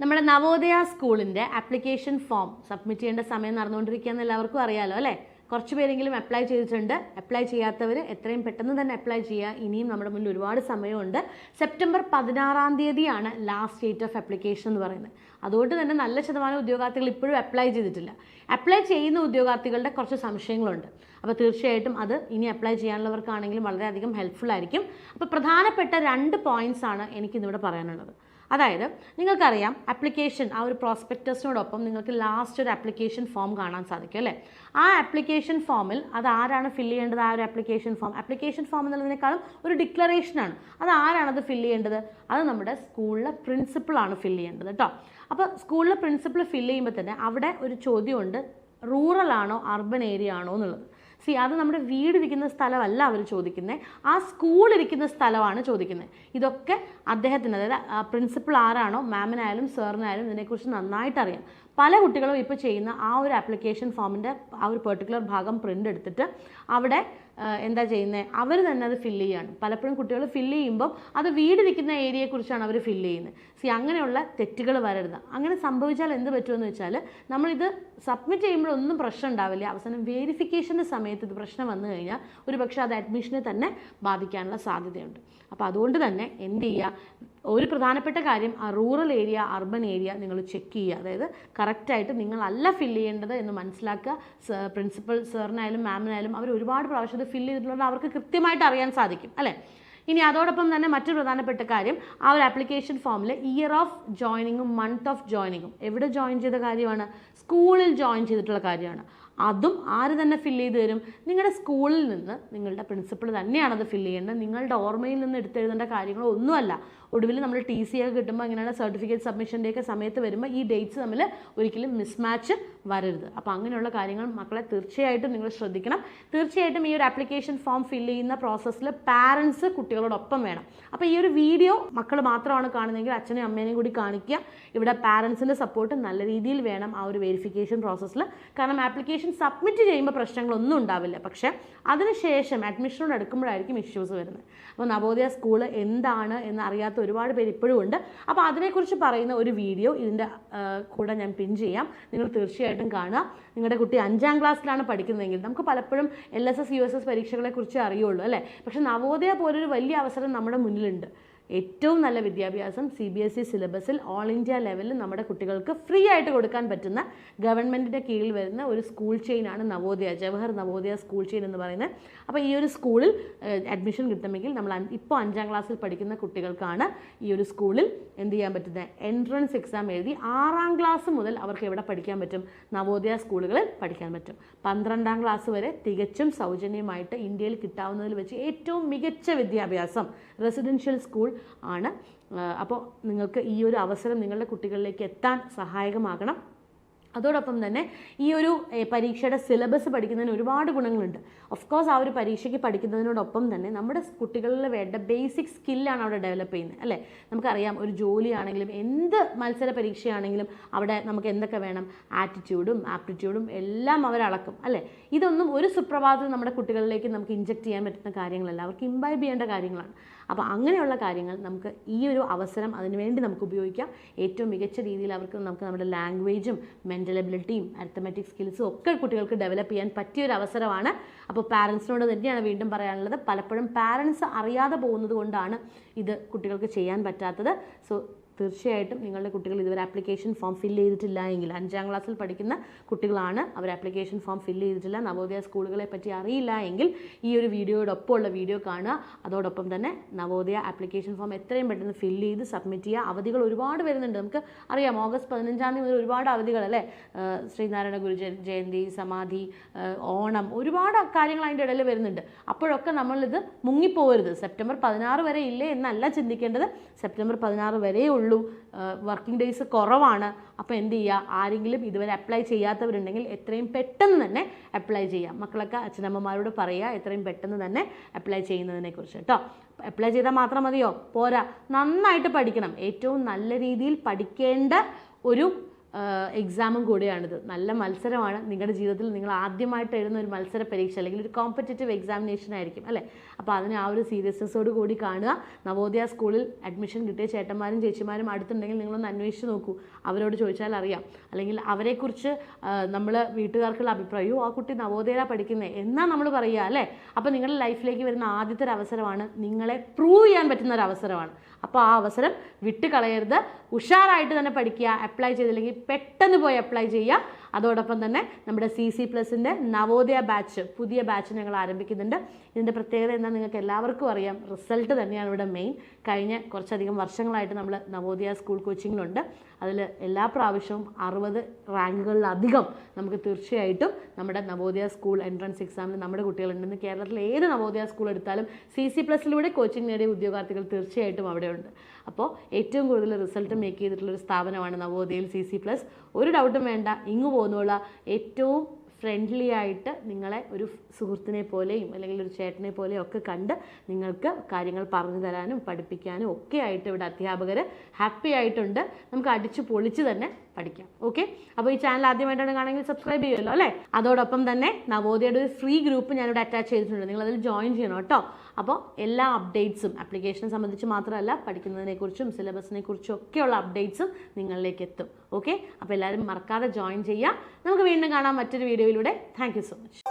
നമ്മുടെ നവോദയ സ്കൂളിന്റെ application form submit ചെയ്യേണ്ട സമയം നടന്നുകൊണ്ടിരിക്കുകയെന്ന് എല്ലാവർക്കും അറിയാലോ അല്ലേ? കുറച്ച് പേരെങ്കിലും അപ്ലൈ ചെയ്തിട്ടുണ്ട്. അപ്ലൈ ചെയ്യാത്തവർ എത്രയും പെട്ടെന്ന് തന്നെ അപ്ലൈ ചെയ്യുക. ഇനിയും നമ്മുടെ മുന്നിൽ ഒരുപാട് സമയമുണ്ട്. സെപ്റ്റംബർ പതിനാറാം തീയതിയാണ് ലാസ്റ്റ് ഡേറ്റ് ഓഫ് അപ്ലിക്കേഷൻ എന്ന് പറയുന്നത്. അതുകൊണ്ട് തന്നെ നല്ല ശതമാനം ഉദ്യോഗാർത്ഥികൾ ഇപ്പോഴും അപ്ലൈ ചെയ്തിട്ടില്ല. അപ്ലൈ ചെയ്യുന്ന ഉദ്യോഗാർത്ഥികളുടെ കുറച്ച് സംശയങ്ങളുണ്ട്. അപ്പോൾ തീർച്ചയായിട്ടും അത് ഇനി അപ്ലൈ ചെയ്യാനുള്ളവർക്കാണെങ്കിലും വളരെയധികം ഹെൽപ്ഫുൾ ആയിരിക്കും. അപ്പോൾ പ്രധാനപ്പെട്ട രണ്ട് പോയിന്റ്സ് ആണ് എനിക്കിന്നിവിടെ പറയാനുള്ളത്. അതായത് നിങ്ങൾക്കറിയാം ആപ്ലിക്കേഷൻ ആ ഒരു പ്രോസ്പെക്ടസിനോടൊപ്പം നിങ്ങൾക്ക് ലാസ്റ്റ് ഒരു ആപ്ലിക്കേഷൻ ഫോം കാണാൻ സാധിക്കും അല്ലേ? ആ ആപ്ലിക്കേഷൻ ഫോമിൽ അത് ആരാണ് ഫില്ല് ചെയ്യേണ്ടത്? ആ ഒരു ആപ്ലിക്കേഷൻ ഫോം ആപ്ലിക്കേഷൻ ഫോം എന്നുള്ളതിനേക്കാളും ഒരു ഡിക്ലറേഷനാണ് അത് ആരാണത് ഫില്ല് ചെയ്യേണ്ടത്? അത് നമ്മുടെ സ്കൂളിലെ പ്രിൻസിപ്പളാണ് ഫില്ല് ചെയ്യേണ്ടത് കേട്ടോ അപ്പോൾ സ്കൂളിലെ പ്രിൻസിപ്പൾ ഫില്ല് ചെയ്യുമ്പോൾ തന്നെ അവിടെ ഒരു ചോദ്യമുണ്ട്. റൂറൽ ആണോ അർബൻ ഏരിയ ആണോ എന്നുള്ളത്. സി അത് നമ്മുടെ വീട് ഇരിക്കുന്ന സ്ഥലമല്ല അവർ ചോദിക്കുന്നത് ആ സ്കൂൾ ഇരിക്കുന്ന സ്ഥലമാണ് ചോദിക്കുന്നത് ഇതൊക്കെ അദ്ദേഹത്തിന് അതായത് പ്രിൻസിപ്പൾ ആരാണോ മാമിനായാലും സാറിനായാലും ഇതിനെക്കുറിച്ച് നന്നായിട്ട് അറിയാം പല കുട്ടികളും ഇപ്പോൾ ചെയ്യുന്ന ആ ഒരു ആപ്ലിക്കേഷൻ ഫോമിന്റെ ആ ഒരു പെർട്ടിക്കുലർ ഭാഗം പ്രിന്റ് എടുത്തിട്ട് അവിടെ എന്താ ചെയ്യുന്നത് അവർ തന്നെ അത് ഫില്ല് ചെയ്യാണ് പലപ്പോഴും കുട്ടികൾ ഫില്ല് ചെയ്യുമ്പം അത് വീടിരിക്കുന്ന ഏരിയയെക്കുറിച്ചാണ് അവർ ഫില്ല് ചെയ്യുന്നത്. സി അങ്ങനെയുള്ള തെറ്റുകൾ വരരുത്. അങ്ങനെ സംഭവിച്ചാൽ എന്ത് പറ്റുമെന്ന് വെച്ചാൽ നമ്മളിത് സബ്മിറ്റ് ചെയ്യുമ്പോഴൊന്നും പ്രശ്നം ഉണ്ടാവില്ല. അവസാനം വേരിഫിക്കേഷന്റെ സമയത്ത് ഇത് പ്രശ്നം വന്നു കഴിഞ്ഞാൽ ഒരു പക്ഷേ അത് അഡ്മിഷനെ തന്നെ ബാധിക്കാനുള്ള സാധ്യതയുണ്ട്. അപ്പോൾ അതുകൊണ്ട് തന്നെ എന്ത് ചെയ്യുക? ഒരു പ്രധാനപ്പെട്ട കാര്യം ആ റൂറൽ ഏരിയ അർബൻ ഏരിയ നിങ്ങൾ ചെക്ക് ചെയ്യുക. അതായത് കറക്റ്റായിട്ട് നിങ്ങളല്ല ഫില്ല് ചെയ്യേണ്ടത് എന്ന് മനസ്സിലാക്കുക. സർ പ്രിൻസിപ്പൽ സാറിനായാലും മാമിനായാലും അവർ ഒരുപാട് പ്രാവശ്യം ഇത് ഫില്ല് ചെയ്തിട്ടുള്ളത് അവർക്ക് കൃത്യമായിട്ട് അറിയാൻ സാധിക്കും അല്ലേ? ഇനി അതോടൊപ്പം തന്നെ മറ്റൊരു പ്രധാനപ്പെട്ട കാര്യം ആ ഒരു ആപ്ലിക്കേഷൻ ഫോമിൽ ഇയർ ഓഫ് ജോയിനിങ്ങും മന്ത് ഓഫ് ജോയിനിങ്ങും എവിടെ ജോയിൻ ചെയ്ത കാര്യമാണ്? സ്കൂളിൽ ജോയിൻ ചെയ്തിട്ടുള്ള കാര്യമാണ്. അതും ആര് തന്നെ ഫില്ല് ചെയ്ത് തരും? നിങ്ങളുടെ സ്കൂളിൽ നിന്ന് നിങ്ങളുടെ പ്രിൻസിപ്പൾ തന്നെയാണ് അത് ഫില്ല് ചെയ്യേണ്ടത്. നിങ്ങളുടെ ഓർമ്മയിൽ നിന്ന് എടുത്തെഴുതേണ്ട കാര്യങ്ങളൊന്നുമല്ല ഒടുവിൽ നമ്മൾ ടി സി ഒക്കെ കിട്ടുമ്പോൾ ഇങ്ങനെയുള്ള സർട്ടിഫിക്കറ്റ് സബ്മിഷന്റെയൊക്കെ സമയത്ത് വരുമ്പോൾ ഈ ഡേറ്റ്സ് തമ്മിൽ ഒരിക്കലും മിസ്മാച്ച് വരരുത്. അപ്പോൾ അങ്ങനെയുള്ള കാര്യങ്ങൾ മക്കളെ തീർച്ചയായിട്ടും നിങ്ങൾ ശ്രദ്ധിക്കണം. തീർച്ചയായിട്ടും ഈ ഒരു ആപ്ലിക്കേഷൻ ഫോം ഫില്ല് ചെയ്യുന്ന പ്രോസസ്സിൽ പാരൻസ് കുട്ടികളോടൊപ്പം വേണം. അപ്പോൾ ഈ ഒരു വീഡിയോ മക്കൾ മാത്രമാണ് കാണുന്നതെങ്കിൽ അച്ഛനെയും അമ്മേനെയും കൂടി കാണിക്കുക. ഇവിടെ പാരൻസിന്റെ സപ്പോർട്ട് നല്ല രീതിയിൽ വേണം ആ ഒരു വെരിഫിക്കേഷൻ പ്രോസസ്സിൽ കാരണം ആപ്ലിക്കേഷൻ സബ്മിറ്റ് ചെയ്യുമ്പോൾ പ്രശ്നങ്ങളൊന്നും ഉണ്ടാവില്ല. പക്ഷേ അതിനുശേഷം അഡ്മിഷനോട് എടുക്കുമ്പോഴായിരിക്കും ഇഷ്യൂസ് വരുന്നത്. അപ്പോൾ നവോദയ സ്കൂൾ എന്താണ് എന്ന് അറിയാത്ത ഒരുപാട് പേര് ഇപ്പോഴും ഉണ്ട്. അപ്പോൾ അതിനെക്കുറിച്ച് പറയുന്ന ഒരു വീഡിയോ ഇതിന്റെ കൂടെ ഞാൻ പിൻ ചെയ്യാം. നിങ്ങൾ തീർച്ചയായിട്ടും കാണുക. നിങ്ങളുടെ കുട്ടി അഞ്ചാം ക്ലാസ്സിലാണ് പഠിക്കുന്നതെങ്കിൽ നമുക്ക് പലപ്പോഴും L S S U S S പരീക്ഷകളെക്കുറിച്ച് അറിയുള്ളൂ അല്ലേ? പക്ഷേ നവോദയ പോലൊരു വലിയ അവസരം നമ്മുടെ മുന്നിലുണ്ട്. ഏറ്റവും നല്ല വിദ്യാഭ്യാസം സി ബി എസ് ഇ സിലബസിൽ ഓൾ ഇന്ത്യ ലെവലിൽ നമ്മുടെ കുട്ടികൾക്ക് ഫ്രീ ആയിട്ട് കൊടുക്കാൻ പറ്റുന്ന ഗവൺമെന്റിന്റെ കീഴിൽ വരുന്ന ഒരു സ്കൂൾ ചെയിനാണ് നവോദയ ജവഹർ നവോദയ സ്കൂൾ ചെയിൻ എന്ന് പറയുന്നത്. അപ്പോൾ ഈ ഒരു സ്കൂളിൽ അഡ്മിഷൻ കിട്ടുമെങ്കിൽ നമ്മൾ ഇപ്പോൾ അഞ്ചാം ക്ലാസ്സിൽ പഠിക്കുന്ന കുട്ടികൾക്കാണ് ഈ ഒരു സ്കൂളിൽ എന്ത് ചെയ്യാൻ പറ്റുന്നത്? എൻട്രൻസ് എക്സാം എഴുതി ആറാം ക്ലാസ് മുതൽ അവർക്ക് എവിടെ പഠിക്കാൻ പറ്റും? നവോദയ സ്കൂളുകളിൽ പഠിക്കാൻ പറ്റും. പന്ത്രണ്ടാം ക്ലാസ് വരെ തികച്ചും സൗജന്യമായിട്ട് ഇന്ത്യയിൽ കിട്ടാവുന്നതിൽ വെച്ച് ഏറ്റവും മികച്ച വിദ്യാഭ്യാസം റെസിഡൻഷ്യൽ സ്കൂൾ ആണ്. അപ്പോൾ നിങ്ങൾക്ക് ഈ ഒരു അവസരം നിങ്ങളുടെ കുട്ടികളിലേക്ക് എത്താൻ സഹായകമാകണം. അതോടൊപ്പം തന്നെ ഈ ഒരു പരീക്ഷയുടെ സിലബസ് പഠിക്കുന്നതിന് ഒരുപാട് ഗുണങ്ങളുണ്ട്. ഓഫ് കോഴ്സ് ആ ഒരു പരീക്ഷയ്ക്ക് പഠിക്കുന്നതിനോടൊപ്പം തന്നെ നമ്മുടെ കുട്ടികളിൽ വേണ്ട ബേസിക് സ്കില്ലാണ് അവിടെ ഡെവലപ്പ് ചെയ്യുന്നത് അല്ലേ? നമുക്കറിയാം ഒരു ജോലിയാണെങ്കിലും എന്ത് മത്സര പരീക്ഷയാണെങ്കിലും അവിടെ നമുക്ക് എന്തൊക്കെ വേണം? ആറ്റിറ്റ്യൂഡും ആപ്റ്റിറ്റ്യൂഡും എല്ലാം അവരളക്കും അല്ലേ? ഇതൊന്നും ഒരു സുപ്രഭാതത്തിൽ നമ്മുടെ കുട്ടികളിലേക്ക് നമുക്ക് ഇൻജക്റ്റ് ചെയ്യാൻ പറ്റുന്ന കാര്യങ്ങളല്ല. അവർക്ക് ഇമ്പൈബ് ചെയ്യേണ്ട കാര്യങ്ങളാണ്. അപ്പോൾ അങ്ങനെയുള്ള കാര്യങ്ങൾ നമുക്ക് ഈ ഒരു അവസരം അതിനുവേണ്ടി നമുക്ക് ഉപയോഗിക്കാം. ഏറ്റവും മികച്ച രീതിയിൽ അവർക്ക് നമുക്ക് നമ്മുടെ ലാംഗ്വേജും മെന്റൽ എബിലിറ്റിയും അരിത്തമാറ്റിക് സ്കിൽസും ഒക്കെ കുട്ടികൾക്ക് ഡെവലപ്പ് ചെയ്യാൻ പറ്റിയ ഒരു അവസരമാണ്. അപ്പോൾ പാരൻസിനോട് തന്നെയാണ് വീണ്ടും പറയാനുള്ളത്. പലപ്പോഴും പാരൻസ് അറിയാതെ പോകുന്നത് കൊണ്ടാണ് ഇത് കുട്ടികൾക്ക് ചെയ്യാൻ പറ്റാത്തത്. സോ തീർച്ചയായിട്ടും നിങ്ങളുടെ കുട്ടികൾ ഇതുവരെ ആപ്ലിക്കേഷൻ ഫോം ഫില്ല് ചെയ്തിട്ടില്ല എങ്കിൽ അഞ്ചാം ക്ലാസ്സിൽ പഠിക്കുന്ന കുട്ടികളാണ് അവർ ആപ്ലിക്കേഷൻ ഫോം ഫില്ല് ചെയ്തിട്ടില്ല. നവോദയ സ്കൂളുകളെ പറ്റി അറിയില്ല എങ്കിൽ ഈ ഒരു വീഡിയോയോടൊപ്പം ഉള്ള വീഡിയോ കാണുക. അതോടൊപ്പം തന്നെ നവോദയ ആപ്ലിക്കേഷൻ ഫോം എത്രയും പെട്ടെന്ന് ഫില്ല് ചെയ്ത് സബ്മിറ്റ് ചെയ്യുക. അവധികൾ ഒരുപാട് വരുന്നുണ്ട്. നമുക്ക് അറിയാം ഓഗസ്റ്റ് പതിനഞ്ചാം തീയതി മുതൽ ഒരുപാട് അവധികൾ അല്ലേ? ശ്രീനാരായണ ഗുരു ജയന്തി സമാധി ഓണം ഒരുപാട് കാര്യങ്ങൾ അതിന്റെ ഇടയിൽ വരുന്നുണ്ട്. അപ്പോഴൊക്കെ നമ്മളിത് മുങ്ങിപ്പോകരുത്. സെപ്റ്റംബർ പതിനാറ് വരെ ഇല്ലേ എന്നല്ല ചിന്തിക്കേണ്ടത്. സെപ്റ്റംബർ പതിനാറ് വരേ ഉള്ളൂ. വർക്കിംഗ് ഡേയ്സ് കുറവാണ്. അപ്പോൾ എന്ത് ചെയ്യുക ആരെങ്കിലും ഇതുവരെ അപ്ലൈ ചെയ്യാത്തവരുണ്ടെങ്കിൽ എത്രയും പെട്ടെന്ന് തന്നെ അപ്ലൈ ചെയ്യാം. മക്കളൊക്കെ അച്ഛനമ്മമാരോട് പറയുക എത്രയും പെട്ടെന്ന് തന്നെ അപ്ലൈ ചെയ്യുന്നതിനെക്കുറിച്ച് കേട്ടോ. അപ്ലൈ ചെയ്താൽ മാത്രം മതിയോ? പോരാ. നന്നായിട്ട് പഠിക്കണം. ഏറ്റവും നല്ല രീതിയിൽ പഠിക്കേണ്ട ഒരു എക്സാമും കൂടിയാണിത്. നല്ല മത്സരമാണ്. നിങ്ങളുടെ ജീവിതത്തിൽ നിങ്ങൾ ആദ്യമായിട്ട് എഴുതുന്ന ഒരു മത്സര പരീക്ഷ അല്ലെങ്കിൽ ഒരു കോമ്പറ്റേറ്റീവ് എക്സാമിനേഷൻ ആയിരിക്കും അല്ലേ? അപ്പോൾ അതിന് ആ ഒരു സീരിയസ്നെസ്സോട് കൂടി കാണുക. നവോദയ സ്കൂളിൽ അഡ്മിഷൻ കിട്ടിയ ചേട്ടന്മാരും ചേച്ചിമാരും അടുത്തുണ്ടെങ്കിൽ നിങ്ങളൊന്ന് അന്വേഷിച്ച് നോക്കൂ. അവരോട് ചോദിച്ചാൽ അറിയാം. അല്ലെങ്കിൽ അവരെക്കുറിച്ച് നമ്മൾ വീട്ടുകാർക്കുള്ള അഭിപ്രായവും ആ കുട്ടി നവോദയയിലാണ് പഠിക്കുന്നത് എന്നാ നമ്മൾ പറയുക അല്ലേ? അപ്പോൾ നിങ്ങളുടെ ലൈഫിലേക്ക് വരുന്ന ആദ്യത്തെ ഒരു അവസരമാണ് നിങ്ങളെ പ്രൂവ് ചെയ്യാൻ പറ്റുന്ന ഒരു അവസരമാണ്. അപ്പോൾ ആ അവസരം വിട്ടുകളയരുത്. ഉഷാറായിട്ട് തന്നെ പഠിക്കുക അപ്ലൈ ചെയ്തില്ലെങ്കിൽ പെട്ടെന്ന് പോയി അപ്ലൈ ചെയ്യുക. അതോടൊപ്പം തന്നെ നമ്മുടെ സി സി പ്ലസിന്റെ നവോദയ ബാച്ച് പുതിയ ബാച്ച് ഞങ്ങൾ ആരംഭിക്കുന്നുണ്ട്. ഇതിന്റെ പ്രത്യേകത എന്താ നിങ്ങൾക്ക് എല്ലാവർക്കും അറിയാം. റിസൾട്ട് തന്നെയാണ് ഇവിടെ മെയിൻ കഴിഞ്ഞ കുറച്ചധികം വർഷങ്ങളായിട്ട് നമ്മൾ നവോദയ സ്കൂൾ കോച്ചിങ്ങിലുണ്ട് അതിൽ എല്ലാ പ്രാവശ്യവും അറുപത് റാങ്കുകളിലധികം നമുക്ക് തീർച്ചയായിട്ടും നമ്മുടെ നവോദയ സ്കൂൾ എൻട്രൻസ് എക്സാമിൽ നമ്മുടെ കുട്ടികളുണ്ടെന്ന് കേരളത്തിലെ ഏത് നവോദയ സ്കൂൾ എടുത്താലും സി സി പ്ലസിലൂടെ കോച്ചിങ് നേടിയ ഉദ്യോഗാർത്ഥികൾ തീർച്ചയായിട്ടും അവിടെയുണ്ട്. അപ്പോൾ ഏറ്റവും കൂടുതൽ റിസൾട്ട് മേക്ക് ചെയ്തിട്ടുള്ള ഒരു സ്ഥാപനമാണ് നവോദയയിൽ സി സി പ്ലസ് ഒരു ഡൗട്ടും വേണ്ട ഇങ്ങ് പോകുന്നുള്ള ഏറ്റവും ഫ്രണ്ട്ലി ആയിട്ട് നിങ്ങളെ ഒരു സുഹൃത്തിനെ പോലെയും അല്ലെങ്കിൽ ഒരു ചേട്ടനെ പോലെയും ഒക്കെ കണ്ട് നിങ്ങൾക്ക് കാര്യങ്ങൾ പറഞ്ഞു തരാനും പഠിപ്പിക്കാനും ഒക്കെ ആയിട്ട് ഇവിടെ അധ്യാപകർ ഹാപ്പി ആയിട്ടുണ്ട്. നമുക്ക് അടിച്ചു പൊളിച്ച് തന്നെ പഠിക്കാം. ഓക്കെ അപ്പോൾ ഈ ചാനൽ ആദ്യമായിട്ടാണ് കാണുമെങ്കിൽ സബ്സ്ക്രൈബ് ചെയ്യുമല്ലോ അല്ലേ? അതോടൊപ്പം തന്നെ നവോദയയുടെ ഒരു ഫ്രീ ഗ്രൂപ്പ് ഞാനിവിടെ അറ്റാച്ച് ചെയ്തിട്ടുണ്ട്. നിങ്ങൾ അതിൽ ജോയിൻ ചെയ്യണം കേട്ടോ. അപ്പോൾ എല്ലാ അപ്ഡേറ്റ്സും ആപ്ലിക്കേഷനെ സംബന്ധിച്ച് മാത്രമല്ല പഠിക്കുന്നതിനെക്കുറിച്ചും സിലബസിനെ കുറിച്ചും ഒക്കെയുള്ള അപ്ഡേറ്റ്സും നിങ്ങളിലേക്ക് എത്തും. ഓക്കെ അപ്പോൾ എല്ലാവരും മറക്കാതെ ജോയിൻ ചെയ്യുക. നമുക്ക് വീണ്ടും കാണാം മറ്റൊരു വീഡിയോയിലൂടെ താങ്ക് സോ മച്ച്